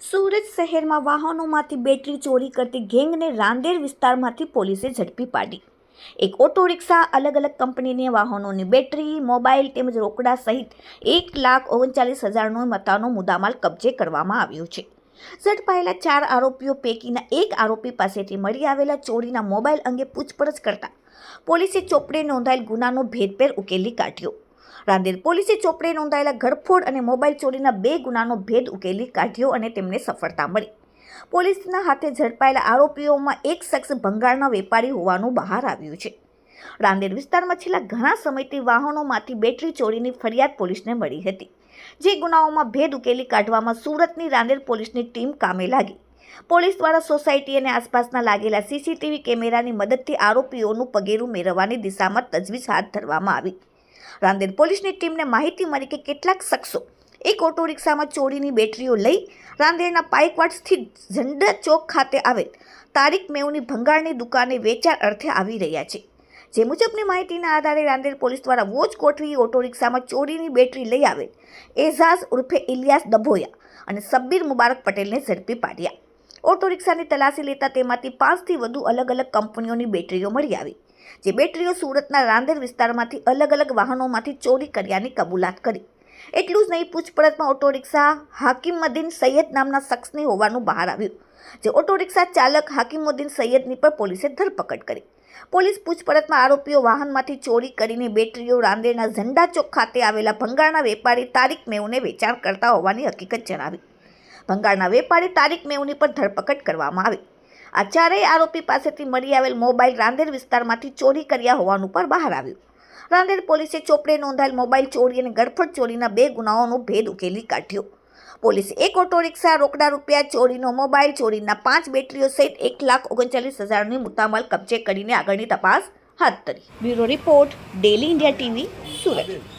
સુરત શહેરમાં વાહનોમાંથી બેટરી ચોરી કરતી ગેંગને રાંદેર વિસ્તારમાંથી પોલીસે ઝડપી પાડી. એક ઓટો રિક્ષા અલગ અલગ કંપનીની વાહનોની બેટરી, મોબાઈલ તેમજ રોકડા સહિત એક લાખ ઓગણચાલીસ હજારનો મતાનો મુદ્દામાલ કબજે કરવામાં આવ્યો છે. ઝડપાયેલા ચાર આરોપીઓ પૈકીના એક આરોપી પાસેથી મળી આવેલા ચોરીના મોબાઈલ અંગે પૂછપરછ કરતા પોલીસે ચોપડે નોંધાયેલ ગુનાનો ભેદભેર ઉકેલી કાઢ્યો. રાંદેર પોલીસે ચોપડે નોંધાયેલા ઘરફોડ અને મોબાઈલ ચોરીના બે ગુનાનો ભેદ ઉકેલી કાઢ્યો અને તેમને સફળતા મળી. પોલીસના હાથે ઝડપાયેલા આરોપીઓમાં એક શખ્સ ભંગાળના વેપારી હોવાનું બહાર આવ્યું છે. રાંદેર વિસ્તારમાં છેલ્લા ઘણા સમયથી વાહનોમાંથી બેટરી ચોરીની ફરિયાદ પોલીસને મળી હતી. જે ગુનાઓમાં ભેદ ઉકેલી કાઢવામાં સુરતની રાંદેર પોલીસની ટીમ કામે લાગી. પોલીસ દ્વારા સોસાયટી અને આસપાસના લાગેલા સીસીટીવી કેમેરાની મદદથી આરોપીઓનું પગેરું મેળવવાની દિશામાં તજવીજ હાથ ધરવામાં આવી. રાંદેર પોલીસની ટીમને માહિતી મળી કે કેટલાક શખ્સો એક ઓટો રિક્ષામાં ચોરીની બેટરીઓ લઈ રાંદેરના પાઇકવાડ સ્થિત ઝંડા ચોક ખાતે આવેલ તારીખ મેવની ભંગારની દુકાને વેચાણ અર્થે આવી રહ્યા છે. જે મુજબની માહિતીના આધારે રાંદેર પોલીસ દ્વારા વોચ ગોઠવી ઓટો રિક્ષામાં ચોરીની બેટરી લઈ આવેલ એઝાઝ ઉર્ફે ઇલિયાસ ડભોયા અને સબ્બીર મુબારક પટેલને ઝડપી પાડ્યા. ઓટો રિક્ષાની તલાશી લેતા તેમાંથી પાંચથી વધુ અલગ અલગ કંપનીઓની બેટરીઓ મળી આવી. જે બેટરીઓ સુરતના રાંદેર વિસ્તારમાંથી અલગ અલગ વાહનોમાંથી ચોરી કર્યાની કબૂલાત કરી. એટલું જ નહીં, પૂછપરછમાં ઓટો રિક્ષા હાકીમુદ્દીન સૈયદ નામના શખ્સની હોવાનું બહાર આવ્યું, જે ઓટો રિક્ષા ચાલક હાકીમુદ્દીન સૈયદની પર પોલીસે ધરપકડ કરી. પોલીસ પૂછપરછમાં આરોપીઓ વાહનમાંથી ચોરી કરીને બેટરીઓ રાંદેરના ઝંડા ચોક ખાતે આવેલા ભંગારના વેપારી તારીખ મેવને વેચાણ કરતા હોવાની હકીકત જણાવી. ભંગારના વેપારી તારીખ મેવની પર ધરપકડ કરવામાં આવી. આ ચારેય આરોપી પાસેથી મળી આવેલ મોબાઈલ રાંદેર વિસ્તારમાંથી ચોરી કર્યા હોવાનું પણ બહાર આવ્યું. રાંદેર પોલીસે ચોપડે નોંધાયેલ મોબાઈલ ચોરી અને ગરફડ ચોરીના બે ગુનાઓનો ભેદ ઉકેલી કાઢ્યો. પોલીસે એક ઓટો રિક્ષા, રોકડા રૂપિયા, ચોરીનો મોબાઈલ, ચોરીના પાંચ બેટરીઓ સહિત એક લાખ ઓગણચાલીસ હજારની મુદ્દામાલ કબજે કરીને આગળની તપાસ હાથ ધરી. Bureau report, daily India TV, Surat.